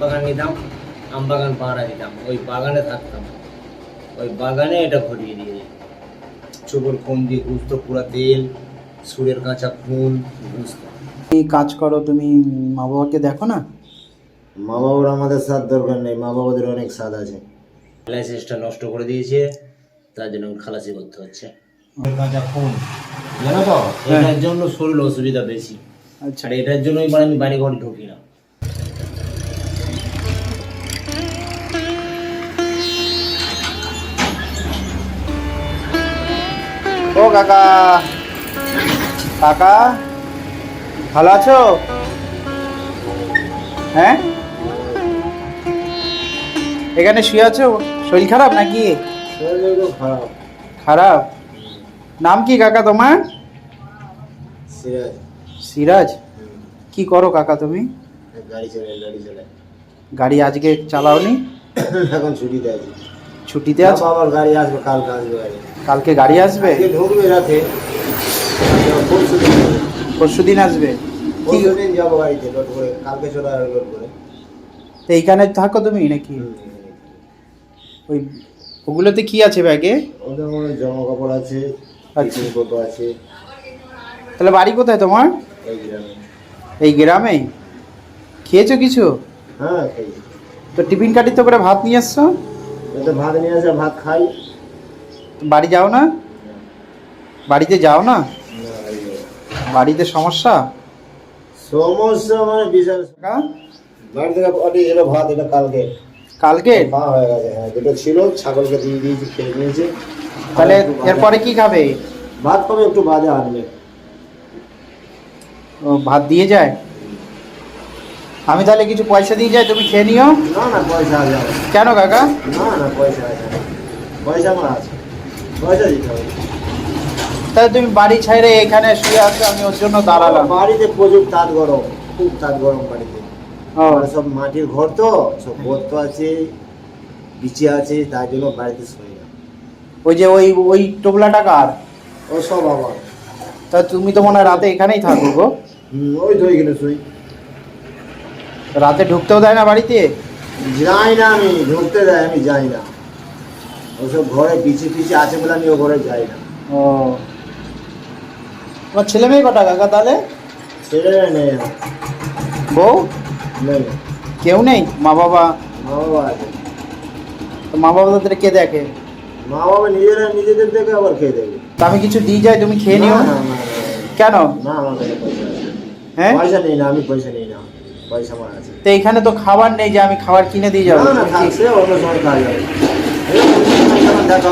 বাগান নিতাম আম বাগান পাহারা দিতাম ওই বাগানে থাকতাম। ওই বাগানে এটা ভরিয়ে দিয়ে চোখের কম দিয়ে গুস্ত পুরা তেল সুরের কাঁচা খুন এই কাজ করো তুমি মা বাবাকে দেখো না? মা বাবার আমাদের সাথ দরকার নেই মা বাবাদের অনেক স্বাদ আছে। লাইসেন্সটা নষ্ট করে দিয়েছে তার জন্য খালাসি করতে হচ্ছে। কাঁচা খুন জানো তো? এটার জন্য শরীর অসুবিধা বেশি। আচ্ছা। এটার জন্যই মানে আমি বাড়ি ঘর ঢুকি না। কাকা। কাকা ভালো আছো? হ্যাঁ? এখানে শুয়ে আছো? শরীর খারাপ নাকি? খারাপ। খারাপ নাম কি কাকা তোমার? সিরিয়াস সিরাজ। কি করো কাকা তুমি? গাড়ি চলে গাড়ি চলে গাড়ি আজকে চালাওনি? এখন ছুটিতে আছি। ছুটিতে আছে? বাবার গাড়ি আসবে কালকে আসবে গাড়ি। কালকে গাড়ি আসবে? ঢুকবে রাতে। পরশু দিন। আসবে? কি দিন যাব গাড়িতে লোড করে। কালকে চলে আসবে লোড করে। তো এইখানে থাকো তুমি নাকি? ওই ওগুলোতে কি আছে ব্যাগে? ওদের মনে জামা কাপড় আছে আচ্ছা। আছে। তাহলে বাড়ি কোথায় তোমার? এই গ্রামে। এই গ্রামেই খেয়েছো কিছু? হ্যাঁ তো টিফিন কাটি তো করে ভাত নিয়ে এসছো? তো ভাত নিয়ে আসে ভাত খাই। বাড়ি যাও না? বাড়িতে যাও না। বাড়িতে সমস্যা? সমস্যা মানে বিশাল। কাকা, বাড়ি থেকে পাঠিয়েছিল ভাত এটা কালকে। কালকে? খাওয়া হয়ে গেছে হ্যাঁ দুটো ছিল ছাগলকে দিয়ে দিয়েছি খেয়ে নিয়েছে। তাহলে ভাজা- এরপরে কি খাবে? ভাত খাবে একটু বাজা আনবে ভাত দিয়ে যায়? আমি তাহলে কিছু পয়সা দিয়ে যাই তুমি খেয়ে নিও। না না পয়সা আছে কেন কাকা? না না পয়সা আছে পয়সা আমার আছে। পয়সা দিতে হবে। তাহলে তুমি বাড়ি ছাইরে এখানে শুয়ে আছো আমি ওর জন্য দাঁড়ালাম। বাড়িতে প্রচুর তাঁত গরম খুব তাঁত গরম বাড়িতে। সব মাটির ঘর তো সব গর্ত আছে বিচে আছে তার জন্য বাড়িতে শুয়ে না। ওই যে ওই ওই টোপলাটা কার? ও সব আমার। তা তুমি তো মনে হয় রাতে এখানেই থাকো গো। ওই তো ওইখানে শুই। রাতে ঢুকতেও দেয় না বাড়িতে? যাই না আমি ঢুকতে দেয় আমি যাই না। ওসব ঘরে পিছিয়ে পিছিয়ে আছে বলে আমি ও ঘরে যাই না। ও। তোমার ছেলে মেয়ে কটা কাকা তাহলে? ছেলে নেই বউ? নেই। কেউ নেই? মা বাবা? মা বাবা আছে। তো মা বাবা তাদের কে দেখে? মা বাবা নিজেরা নিজেদের দেখে আবার খেয়ে দেবে তা আমি কিছু দিয়ে যাই তুমি খেয়ে নিও কেন না, না আমার কাছে পয়সা হ্যাঁ? পয়সা নেই না আমি পয়সা নেই না। পয়সা আমার আছে। তো এখানে তো খাবার নেই যে আমি খাবার কিনে দিয়ে যাব। না না থাকছে অন্য সময় হবে এই দেখা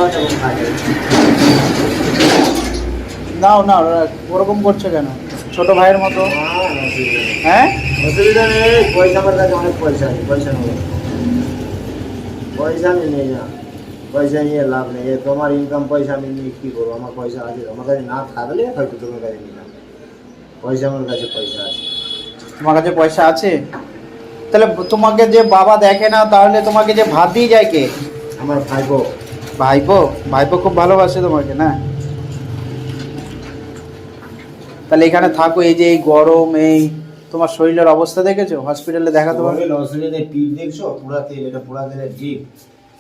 নাও না ওরকম করছ কেন? ছোট ভাইয়ের মতো। হ্যাঁ? অসুবিধা নেই পয়সা আমার কাছে অনেক পয়সা আছে পয়সা নেই। পয়সা আমি নেই না। পয়সা নিয়ে লাভ নেই। তোমার ইনকাম পয়সা আমি নিয়ে কী করব? আমার পয়সা আছে আমার কাছে না থাকলে হয়তো তোমার কাছে নিলাম। পয়সা আমার কাছে পয়সা আছে। তোমার কাছে পয়সা আছে? তাহলে তোমাকে যে বাবা দেখে না তাহলে তোমাকে যে ভাত দিয়ে যায় কে? আমার ভাইপো। ভাইপো? ভাইপো খুব ভালোবাসে তোমাকে না? তাহলে এখানে থাকো এই যে এই গরম এই তোমার শরীরের অবস্থা দেখেছ? হসপিটালে দেখাতে পারবে তোমাদের অসুবিধা পিঠ দেখছ? পুরা তেল এটা পুরা তেলের ডিপ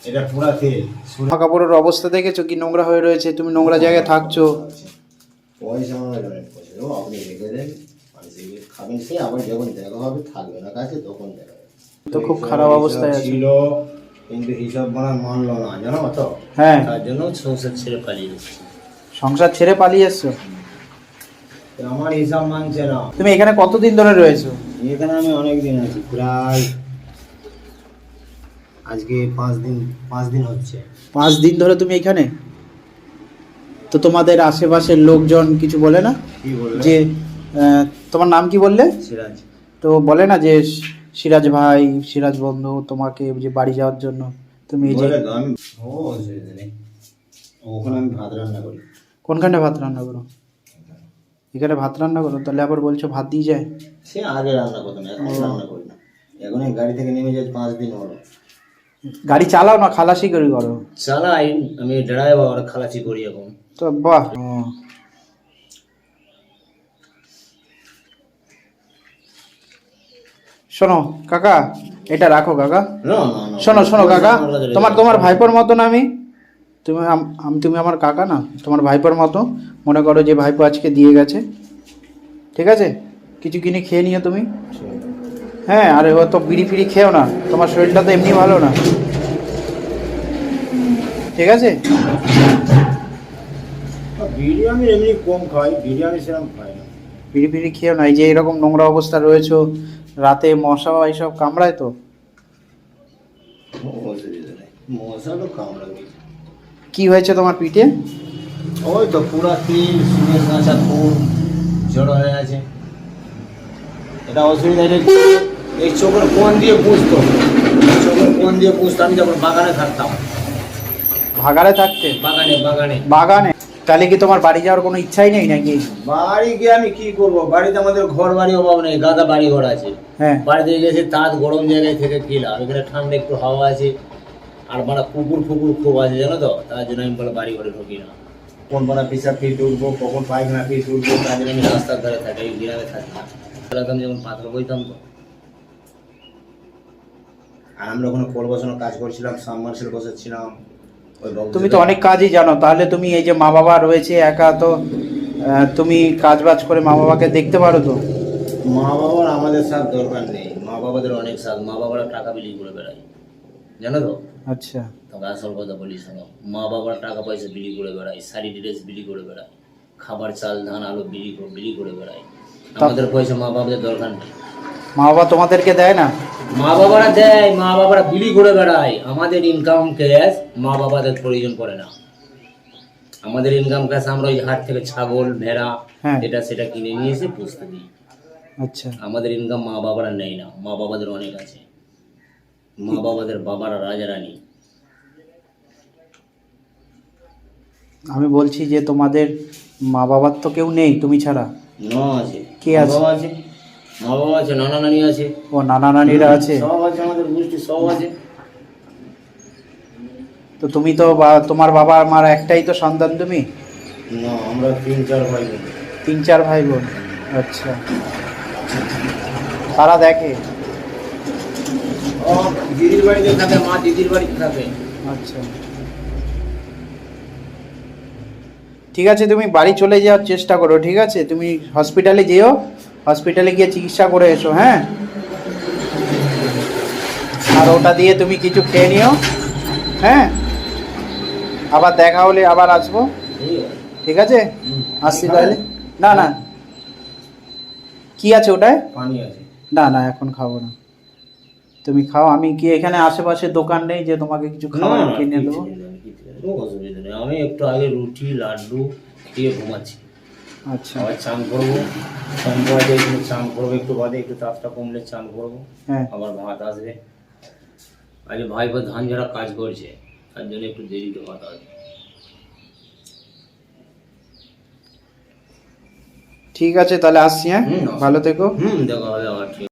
এটা পুরা তেল। জামা কাপড়ের অবস্থা দেখেছ? কি নোংরা হয়ে রয়েছে? তুমি নোংরা জায়গায় থাকছো। পয়সা আমার পয়সা। আপনি রেখে দেন। খাবেন সে আবার যখন দেখা হবে থাকবে না কাছে তখন দেখা তো খুব খারাপ অবস্থায় ছিল কিন্তু হিসাব বানান মানলো না জানো তো? হ্যাঁ। তার জন্য সংসার ছেড়ে পালিয়ে এসেছি। সংসার ছেড়ে পালিয়ে এসছো? আমার হিসাব মানছে না। তুমি এখানে কতদিন ধরে রয়েছো? এখানে আমি অনেক দিন আছি প্রায় আজকে পাঁচ দিন পাঁচ দিন হচ্ছে। পাঁচ দিন ধরে তুমি এখানে? তো তোমাদের আশেপাশের লোকজন কিছু বলে না? কি যে তোমার নাম কি বললে? সিরাজ। তো বলে না যে সিরাজ ভাই সিরাজ বন্ধু তোমাকে যে বাড়ি যাওয়ার জন্য তুমি এই যে আমি ও অসুবিধা ওখানে আমি ভাত রান্না করি। কোনখানে ভাত রান্না করো? এখানে ভাত রান্না করো তাহলে আবার বলছো ভাত দিয়ে যায়। সে আগে রান্না করতাম এখন রান্না করি না। এখন এই গাড়ি থেকে নেমে যাই পাঁচ দিন হলো। গাড়ি চালাও না খালাসি করি করো। চালাই আমি ড্রাইভার খালাসি করি এখন। তো বাহ। শোনো কাকা এটা রাখো কাকা। না না না শোনো শোনো কাকা তোমার তোমার ভাইপোর মতন আমি তুমি আম- তুমি আমার কাকা না তোমার ভাইপোর মতো। মনে করো যে ভাইপো আজকে দিয়ে গেছে। ঠিক আছে? কিছু কিনে খেয়ে নিও তুমি। হ্যাঁ আরে ও তো বিড়ি ফিড়ি খেও না তোমার শরীরটা তো এমনি ভালো না। ঠিক আছে? বিরিয়ানি এমনি কম খাই সেরকম খাই না। বিড়ি ফিড়ি খেয়েও না এই যে এরকম নোংরা অবস্থা রয়েছে রাতে মশা এইসব কামড়ায় তো? মশা তো কামড়াবে। কি হয়েছে তোমার পিঠে? ওই তো পুরো তিল সুরের কাঁচা ফুল জড়ো হয়ে আছে। এটা অসুবিধা এই চোখের কোন দিয়ে পুষতো। এই চোখের কোন দিয়ে পুষতো আমি যখন বাগানে থাকতাম। ভাগাড়ে থাকতে? বাগানে বাগানে। বাগানে? তাহলে কি তোমার বাড়ি যাওয়ার কোনো ইচ্ছাই নেই নাকি? বাড়ি গিয়ে আমি কি করব? বাড়িতে আমাদের ঘর বাড়ি অভাব নেই গাদা বাড়ি ঘর আছে। হ্যাঁ। বাড়িতে গেছে তাঁত গরম জায়গায় থেকে কি লাভ? এখানে ঠান্ডা একটু হাওয়া আছে আর মানে কুকুর ফুকুর খুব আছে জানো তো? তার জন্য আমি বলে বাড়ি ঘরে ঢুকি না। কোন পাড়া পিসা ফিট উঠবো কখন পায়খানা ফিট উঠবো তার জন্য আমি রাস্তার ধারে থাকি এই গ্রামে থাকি। না আমি যখন পাত্র বইতাম তো। আর আমরা ওখানে কল বসানো কাজ করছিলাম সাবমার্সেল বসাচ্ছিলাম। তুমি তো অনেক কাজই জানো তাহলে তুমি এই যে মা বাবা রয়েছে একা তো তুমি কাজ বাজ করে মা বাবাকে দেখতে পারো তো? মা বাবার আমাদের সাথ দরকার নেই মা বাবাদের অনেক সাথ মা বাবারা টাকা বিলি করে বেড়ায় জানো তো? আচ্ছা। তবে আসল কথা বলি শোনো মা বাবার টাকা পয়সা বিলি করে বেড়ায় শাড়ি ড্রেস বিলি করে বেড়ায় খাবার চাল ধান আলো বিলি করে বিলি করে বেড়ায় আমাদের পয়সা মা বাবাদের দরকার নেই। মা বাবা তোমাদেরকে দেয় না? মা বাবারা দেয় মা বাবারা বিলি ঘুরে বেড়ায়। আমাদের ইনকাম ক্যাশ মা বাবাদের প্রয়োজন পড়ে না। আমাদের ইনকাম ক্যাশ আমরা ওই হাট থেকে ছাগল ভেড়া হ্যাঁ। এটা সেটা কিনে নিয়ে এসে পুষতে দিই। আচ্ছা। আমাদের ইনকাম মা বাবারা নেই না। মা বাবাদের অনেক আছে। মা বাবাদের বাবারা রাজা রানী। আমি বলছি যে তোমাদের মা বাবার তো কেউ নেই তুমি ছাড়া। না আছে। কে মা আছে? বাবা আছে। মা বাবা আছে নানা নানি আছে। ও নানা নানিরা আছে? সব আছে আমাদের গোষ্ঠী সব আছে। তো তুমি তো তোমার বাবা মার একটাই তো সন্তান তুমি? না আমরা তিন চার ভাই বোন। তিন চার ভাই বোন। আচ্ছা। তারা দেখে? দিদির বাড়িতে থাকে মা দিদির বাড়িতে থাকে। আচ্ছা। ঠিক আছে তুমি বাড়ি চলে যাওয়ার চেষ্টা করো ঠিক আছে? তুমি হসপিটালে যেও। হসপিটালে গিয়ে চিকিৎসা করে এসো হ্যাঁ? আর ওটা দিয়ে তুমি কিছু খেয়ে নিও হ্যাঁ? আবার দেখা হলে আবার আসব। ঠিক আছে। আসছি তাহলে। না না। কি আছে ওটায়? না না এখন খাব না। তুমি খাও আমি কি এখানে আশেপাশে দোকান নেই যে তোমাকে কিছু খাবার কিনে দেবো? আমি একটু আগে রুটি লাড্ডু দিয়ে ঘুমাচ্ছি। আচ্ছা। আবার চান করব। চান করা যায় একটু চান করব একটু বাদে একটু তাপটা কমলে চান করব। হ্যাঁ। আবার ভাত আসবে। আজ ভাইপো ধান যারা কাজ করছে তার জন্য একটু দেরিতে ভাত আসবে ঠিক আছে তাহলে আসছি হ্যাঁ? ভালো থেকো। হুম দেখা হবে